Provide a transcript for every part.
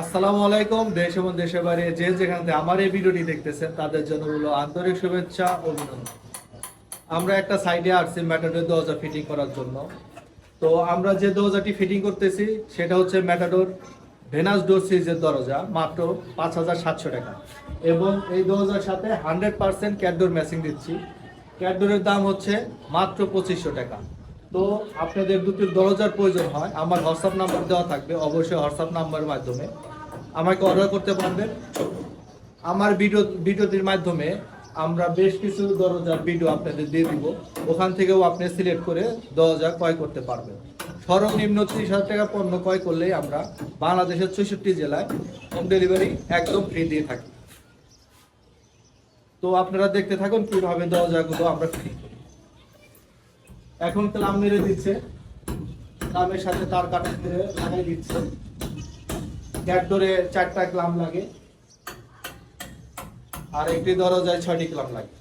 আসসালামু আলাইকুম, দেশ এবং দেশের বাইরে যে যেখান থেকে আমার এই ভিডিওটি দেখতেছেন, তাদের জন্য হলো আন্তরিক শুভেচ্ছা অভিনন্দন। আমরা একটা সাইডে আসছি ম্যাটাডোর দরজা ফিটিং করার জন্য। তো আমরা যে দরজাটি ফিটিং করতেছি, সেটা হচ্ছে ম্যাটাডোর ভেনাস ডোর সিরিজের দরজা, মাত্র পাঁচ হাজার সাতশো টাকা। এবং এই দরজার সাথে হান্ড্রেড পার্সেন্ট ক্যাডডোর ম্যাচিং দিচ্ছি। ক্যাডডোরের দাম হচ্ছে মাত্র পঁচিশশো টাকা। তো আপনাদের দুটি দরজার প্রয়োজন হয়। আমার হোয়াটসঅ্যাপ নাম্বার দেওয়া থাকবে, অবশ্যই হোয়াটসঅ্যাপ নাম্বারের মাধ্যমে। আমাকে অর্ডার করতে পারবেন। আমার ভিডিও ভিডিওটির মাধ্যমে আমরা বেশ কিছু দরজার ভিডিও আপনাদের দিয়ে দিব। ওখান থেকেও আপনি সিলেক্ট করে দরজা ক্রয় করতে পারবেন। সর্বনিম্ন ত্রিশ হাজার টাকা পণ্য ক্রয় করলেই আমরা বাংলাদেশের চৌষট্টি জেলায় হোম ডেলিভারি একদম ফ্রি দিয়ে থাকি। তো আপনারা দেখতে থাকুন কীভাবে দরজাগুলো আমরা ফ্রি এখন ক্লাম মেরে দিচ্ছে। ক্লামের সাথে তার কাটা ধরে লাগাই দিচ্ছে। গ্যাট ধরে চারটা ক্লাম লাগে। আর একটি দরজায় ছয়টি ক্লাম লাগে।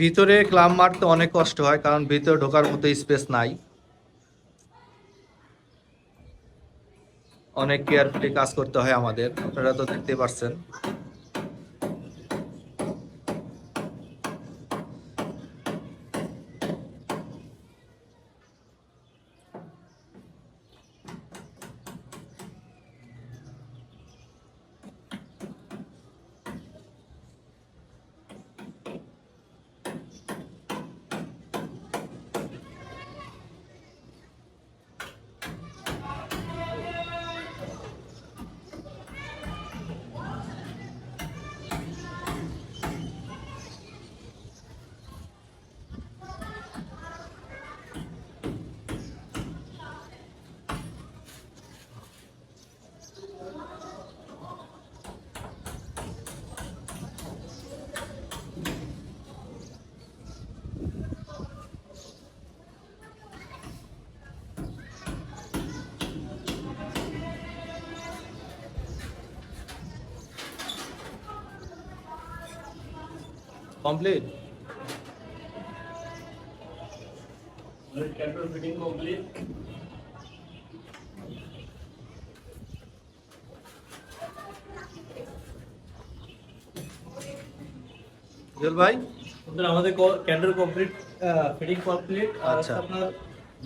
ভিতরে ক্লাম মারতে অনেক কষ্ট হয়, কারণ ভিতরে ঢোকার মতো স্পেস নাই। অনেক কেয়ারফুলি কাজ করতে হয় আমাদের, আপনারা তো দেখতে পাচ্ছেন কমপ্লিট ভাই? বন্ধুরা, আমাদের ক্যান্ডার কমপ্লিট ফিটিং কমপ্লিট আচ্ছা। আপনার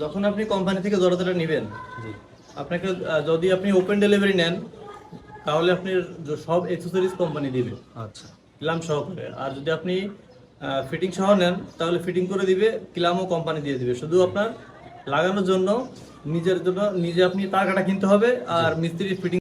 যখন আপনি কোম্পানি থেকে দরজাটা নেবেন আপনাকে যদি আপনি ওপেন ডেলিভারি নেন তাহলে আপনি সব অ্যাক্সেসরিজ কোম্পানি দিবে। আচ্ছা। কিলাম সহকারে। আর যদি আপনি ফিটিং সহ নেন, তাহলে ফিটিং করে দিবে, ক্লামও কোম্পানি দিয়ে দিবে। শুধু আপনার লাগানোর জন্য, নিজের জন্য, নিজে আপনি টাকাটা কাটা কিনতে হবে, আর মিস্ত্রির ফিটিং